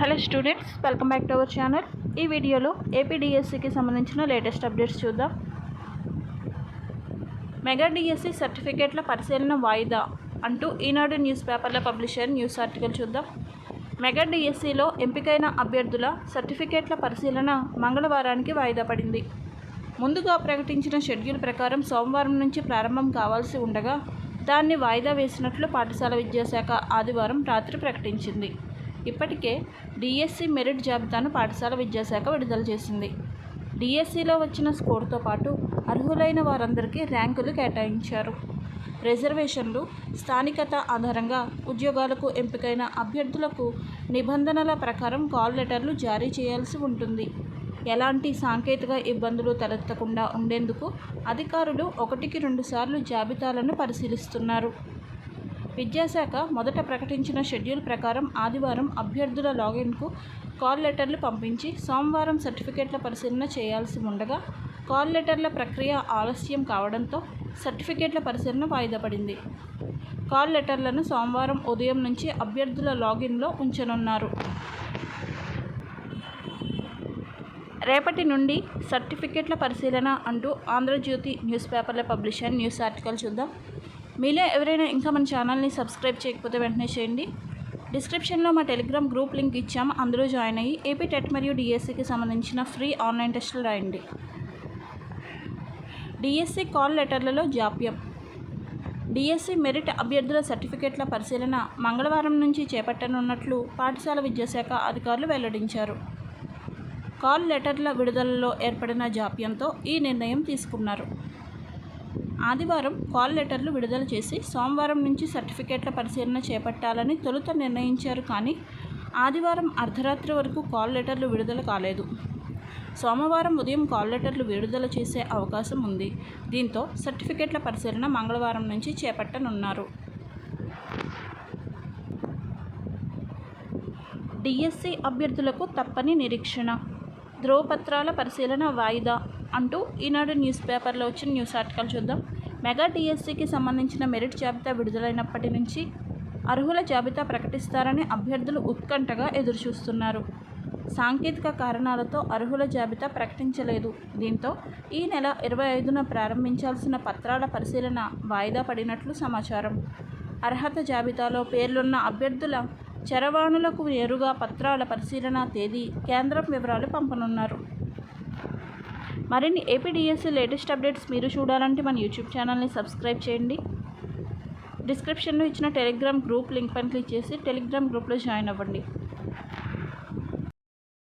Hello students welcome back to our channel. ఈ వీడియోలో ఏపీడిఎస్సికి సంబంధించిన లేటెస్ట్ అప్డేట్స్ చూద్దాం. మెగా డిఎస్సి సర్టిఫికేట్ల పరిశీలన వాయిదా అంటూ ఈనాడు న్యూస్ పేపర్లో పబ్లిష్ అయిన న్యూస్ ఆర్టికల్ చూద్దాం. మెగా డిఎస్సిలో ఎంపికైన అభ్యర్థుల సర్టిఫికేట్ల పరిశీలన మంగళవారానికి వాయిదా పడింది. ముందుగా ప్రకటించిన షెడ్యూల్ ప్రకారం సోమవారం నుంచి ప్రారంభం కావాల్సి ఉండగా దాన్ని వాయిదా వేసినట్లు పాఠశాల విద్యాశాఖ ఆదివారం రాత్రి ప్రకటించింది. ఇప్పటికే డిఎస్సి మెరిట్ జాబితాను పాఠశాల విద్యాశాఖ విడుదల చేసింది. డిఎస్సిలో వచ్చిన స్కోర్తో పాటు అర్హులైన వారందరికీ ర్యాంకులు కేటాయించారు. రిజర్వేషన్లు స్థానికత ఆధారంగా ఉద్యోగాలకు ఎంపికైన అభ్యర్థులకు నిబంధనల ప్రకారం కాల్ లెటర్లు జారీ చేయాల్సి ఉంటుంది. ఎలాంటి సాంకేతిక ఇబ్బందులు తలెత్తకుండా ఉండేందుకు అధికారులు ఒకటికి రెండుసార్లు జాబితాలను పరిశీలిస్తున్నారు. విద్యాశాఖ మొదట ప్రకటించిన షెడ్యూల్ ప్రకారం ఆదివారం అభ్యర్థుల లాగిన్కు కాల్ లెటర్లు పంపించి సోమవారం సర్టిఫికేట్ల పరిశీలన చేయాల్సి ఉండగా కాల్ లెటర్ల ప్రక్రియ ఆలస్యం కావడంతో సర్టిఫికేట్ల పరిశీలన వాయిదా పడింది. కాల్ లెటర్లను సోమవారం ఉదయం నుంచి అభ్యర్థుల లాగిన్లో ఉంచనున్నారు. రేపటి నుండి సర్టిఫికేట్ల పరిశీలన అంటూ ఆంధ్రజ్యోతి న్యూస్ పేపర్లో పబ్లిష్ అయిన న్యూస్ ఆర్టికల్ చూద్దాం. మీలో ఎవరైనా ఇంకా మన ఛానల్ని సబ్స్క్రైబ్ చేయకపోతే వెంటనే చేయండి. డిస్క్రిప్షన్లో మా టెలిగ్రామ్ గ్రూప్ లింక్ ఇచ్చాము. అందులో జాయిన్ అయ్యి ఏపీ టెట్ మరియు డిఎస్సికి సంబంధించిన ఫ్రీ ఆన్లైన్ టెస్టులు రాయండి. డిఎస్సి కాల్ లెటర్లలో జాప్యం. డిఎస్సి మెరిట్ అభ్యర్థుల సర్టిఫికేట్ల పరిశీలన మంగళవారం నుంచి చేపట్టనున్నట్లు పాఠశాల విద్యాశాఖ అధికారులు వెల్లడించారు. కాల్ లెటర్ల విడుదలలో ఏర్పడిన జాప్యంతో ఈ నిర్ణయం తీసుకున్నారు. ఆదివారం కాల్ లెటర్లు విడుదల చేసి సోమవారం నుంచి సర్టిఫికేట్ల పరిశీలన చేపట్టాలని తొలుత నిర్ణయించారు కానీ ఆదివారం అర్ధరాత్రి వరకు కాల్ లెటర్లు విడుదల కాలేదు. సోమవారం ఉదయం కాల్ లెటర్లు విడుదల చేసే అవకాశం ఉంది. దీంతో సర్టిఫికేట్ల పరిశీలన మంగళవారం నుంచి చేపట్టనున్నారు. డిఎస్సి అభ్యర్థులకు తప్పని నిరీక్షణ. ధ్రువపత్రాల పరిశీలన వాయిదా అంటూ ఈనాడు న్యూస్ పేపర్లో వచ్చిన న్యూస్ ఆర్టికల్ చూద్దాం. మెగా డిఎస్సికి సంబంధించిన మెరిట్ జాబితా విడుదలైనప్పటి నుంచి అర్హుల జాబితా ప్రకటిస్తారని అభ్యర్థులు ఉత్కంఠగా ఎదురుచూస్తున్నారు. సాంకేతిక కారణాలతో అర్హుల జాబితా ప్రకటించలేదు. దీంతో ఈ నెల ఇరవై ఐదున ప్రారంభించాల్సిన పత్రాల పరిశీలన వాయిదా పడినట్లు సమాచారం. అర్హత జాబితాలో పేర్లున్న అభ్యర్థుల చరవాణులకు నేరుగా పత్రాల పరిశీలన తేదీ కేంద్రం వివరాలు పంపనున్నారు. మరిన్ని ఏపీడిఎస్సి లేటెస్ట్ అప్డేట్స్ మీరు చూడాలంటే మన యూట్యూబ్ ఛానల్ని సబ్స్క్రైబ్ చేయండి. డిస్క్రిప్షన్లో ఇచ్చిన టెలిగ్రామ్ గ్రూప్ లింక్ పైన క్లిక్ చేసి టెలిగ్రామ్ గ్రూప్లో జాయిన్ అవ్వండి.